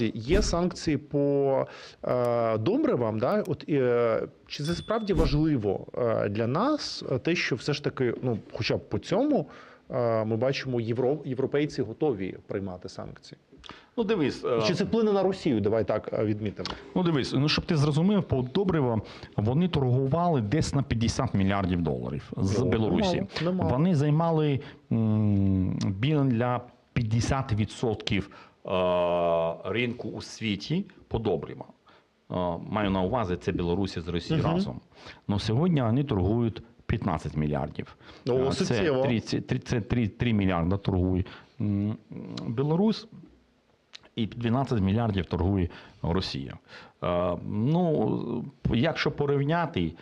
Є санкції по е, добривам, да? От, е, чи це справді важливо е, для нас е, те, що все ж таки, ну, хоча б по цьому, е, ми бачимо, євро, європейці готові приймати санкції? Ну дивись, е, Чи це вплине на Росію? Давай так відмітимо. ну дивись, ну щоб ти зрозумів, по добрива вони торгували десь на 50 мільярдів доларів з Ну, Білорусі. немало, немало. Вони займали м, біля для 50% е, ринку у світі по добрива. Е, Маю на увазі це Білорусі з Росією Мгм. разом. Ну сьогодні вони торгують 15 мільярдів. О, Е, це суттєво. 30, 33 3 мільярда торгує Білорусь і 12 мільярдів торгує Росія. Е, Ну, якщо порівняти,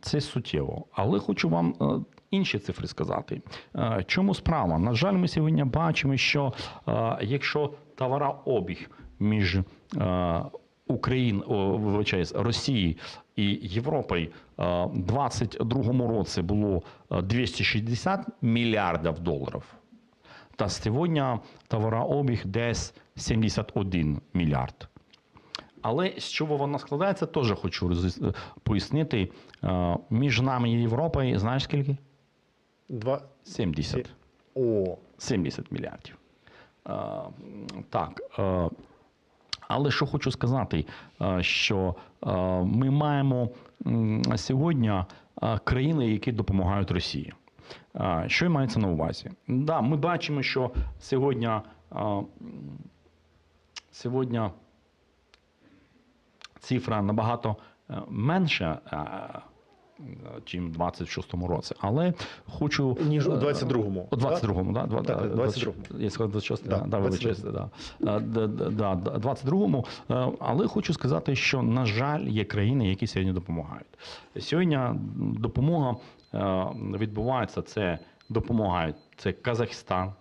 це суттєво. Але хочу вам е, інші цифри сказати. Е, Чому справа? На жаль, ми сьогодні бачимо, що е, якщо товарообіг між е, Україн, о, Росії і Європою е, в 2022 році було е, 260 мільярдів доларів. Та сьогодні товарообіг десь 71 мільярд. Але з чого вона складається, теж хочу пояснити. Е, Між нами і Європою, знаєш скільки? Два 70. о 70 мільярдів. Е, Так. е, Але що хочу сказати, е, що е, ми маємо сьогодні е, країни, які допомагають Росії. Е, Що мається на увазі? Да, ми бачимо, що сьогодні, е, сьогодні цифра набагато е, менша, е, чим в 26-му році. Але хочу ніж у е, 22-му. у 22-му, да? Два- Так, да, 22-му. Я сказав 26, Да, да, да, вибачаюсь, 22-му. да. Е, да, да, да, 22-му. Е, Але хочу сказати, що, на жаль, є країни, які сьогодні допомагають. Сьогодні допомога е, відбувається, це допомагають. Це Казахстан,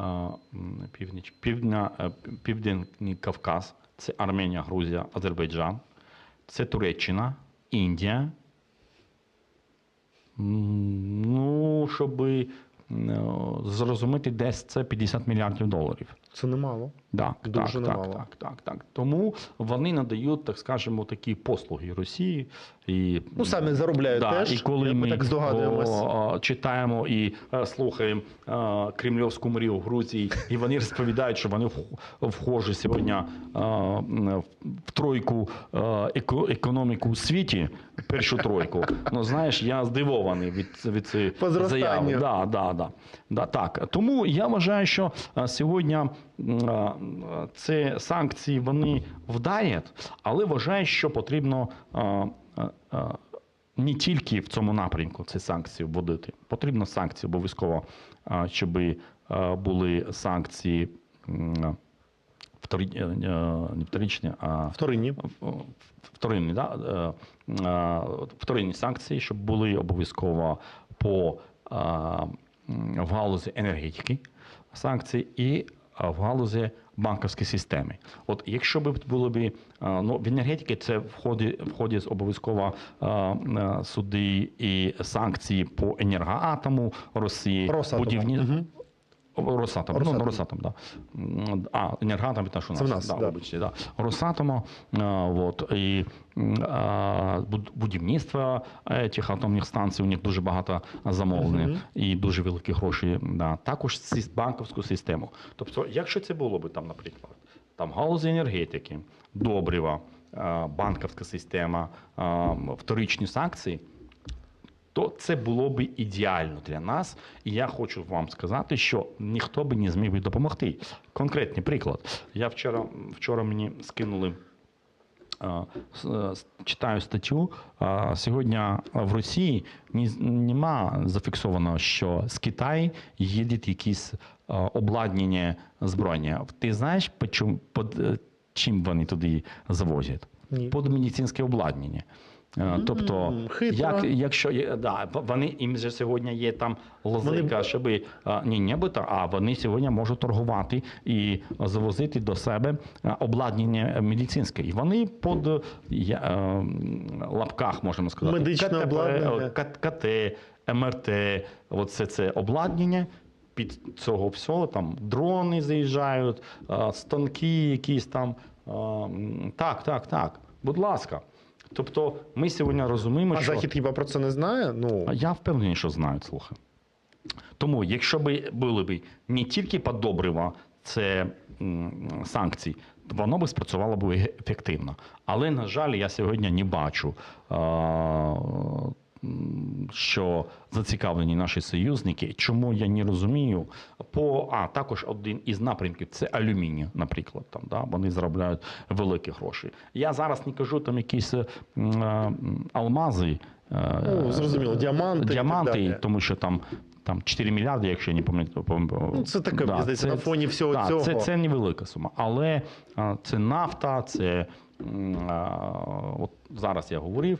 е, північ, півдня, е, Південний Кавказ, це Арменія, Грузія, Азербайджан, це Туреччина, Індія, Ну, щоб зрозуміти, десь це 50 мільярдів доларів. це немало. Так, Дуже так, немало. так, так, так, так. Тому вони надають, так скажемо, такі послуги Росії. І, Ну, самі заробляють да, теж, І коли ми ми так о, читаємо і е, слухаємо е, кремлівську мрію в Грузії, і вони розповідають, що вони вх- вхожі сьогодні е, в тройку економіку у світі, першу тройку. Ну, знаєш, я здивований від, від цієї заяви. Да, да, да. Да, так. Тому я вважаю, що сьогодні ці санкції вони вдарять, але вважаю, що потрібно е, е, е, не тільки в цьому напрямку ці санкції вводити. Потрібно санкції обов'язково, щоб були санкції не вторичні, а Вторинні. вторинні, да? вторинні санкції, щоб були обов'язково по в галузі енергетики санкції і в галузі банківської системи. От якщо б було б е, ну, в енергетики, це входить, входить обов'язково е, е, суди і санкції по енергоатому Росії, Росатому. будівні. Мгм. Росатом, Росатом. ну, Росатом, да. А, енергатом, ж у нас. Це в нас, да, да. вибачте, да. Росатома, вот, і а, будівництво цих атомних станцій, у них дуже багато замовлень Мгм. і дуже великі гроші. Да. Також банківську систему. Тобто, якщо це було б там, наприклад, там галузі енергетики, добрива, банківська система, вторичні санкції, то це було б ідеально для нас. І я хочу вам сказати, що ніхто би не зміг би допомогти. Конкретний приклад. Я вчора, вчора мені скинули. е, Читаю статтю. Сьогодні в Росії нема зафіксовано, що з Китаю їдуть якісь обладнання збройні. Ти знаєш, под, е, чим вони туди завозять? Ні. Під медицинське обладнання. Е, Тобто, хитро. як, якщо є- да, вони їм же сьогодні є там лозика, щоб а, ні, нібито, а вони сьогодні можуть торгувати і завозити до себе обладнання медицинське. І вони під е, я, е, лапках, можемо сказати, Медичне КТП, обладнання. е, КТ, МРТ, оце це обладнання. під цього всього там дрони заїжджають, е, станки якісь там. е, Так, так, так. Будь ласка. Тобто ми сьогодні розуміємо, А що захід хіба про це не знає? Ну А я впевнений, що знають, слухай. Тому, якщо б були б не тільки подобрива, це санкцій, воно би спрацювало б ефективно. Але, на жаль, я сьогодні не бачу, а, що зацікавлені наші союзники. Чому я не розумію? По а також один із напрямків це алюміній, наприклад. Там да вони заробляють великі гроші. Я зараз не кажу там якісь е, е, алмази. е, Ну, зрозуміло, діаманти і так тому що там. Там 4 мільярди, якщо я не пам'ятаю. Ну, це таке, мені здається, на фоні всього да, цього. Це, це невелика сума. Але а, це нафта, це а, от зараз я говорив.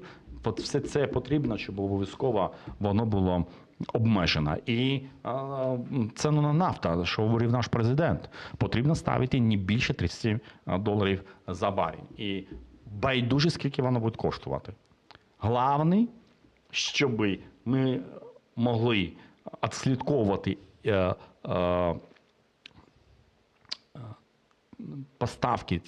Все це потрібно, щоб обов'язково воно було обмежено. І а, м, це ну, нафта, що говорив наш президент. Потрібно ставити не більше 30 доларів за барінь. І байдуже, скільки воно буде коштувати. Головне, щоб ми могли відслідковувати е, е, поставки.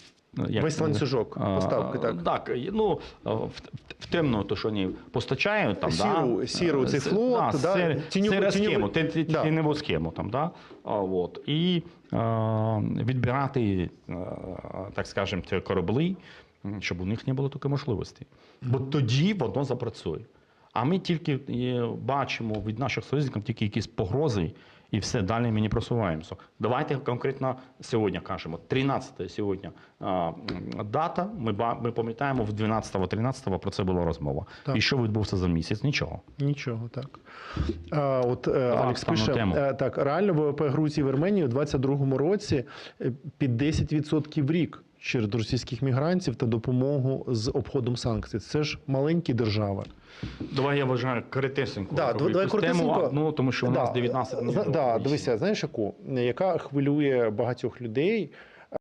Як Весь ланцюжок поставки, так. Так, ну, в, в темну, то, що вони постачають, там, Сіру- да, сіру цей флот, да, да, сер- тіньову- сера тіньову- схему, да. тіньову схему, там, да? А, от, і е, відбирати, е, так скажемо, ці кораблі, щоб у них не було такої можливості. Бо тоді воно запрацює. А ми тільки е, бачимо від наших союзників тільки якісь погрози, і все далі ми не просуваємося. Давайте конкретно сьогодні кажемо. 13 сьогодні а, дата. Ми ми пам'ятаємо в 12-13 про це була розмова. Так. І що відбувся за місяць? Нічого. Нічого, так. А, от е, Алекс пише, тему. е, так, реально ВВП Грузії в Вірменії у 22-му році е, під 10% в рік через російських мігрантів та допомогу з обходом санкцій. Це ж маленькі держави. Давай я вважаю коротесенько. Да, давай критисенько. Ну, тому що у нас Да. 19 Зна- Да, дивися, знаєш яку? Яка хвилює багатьох людей.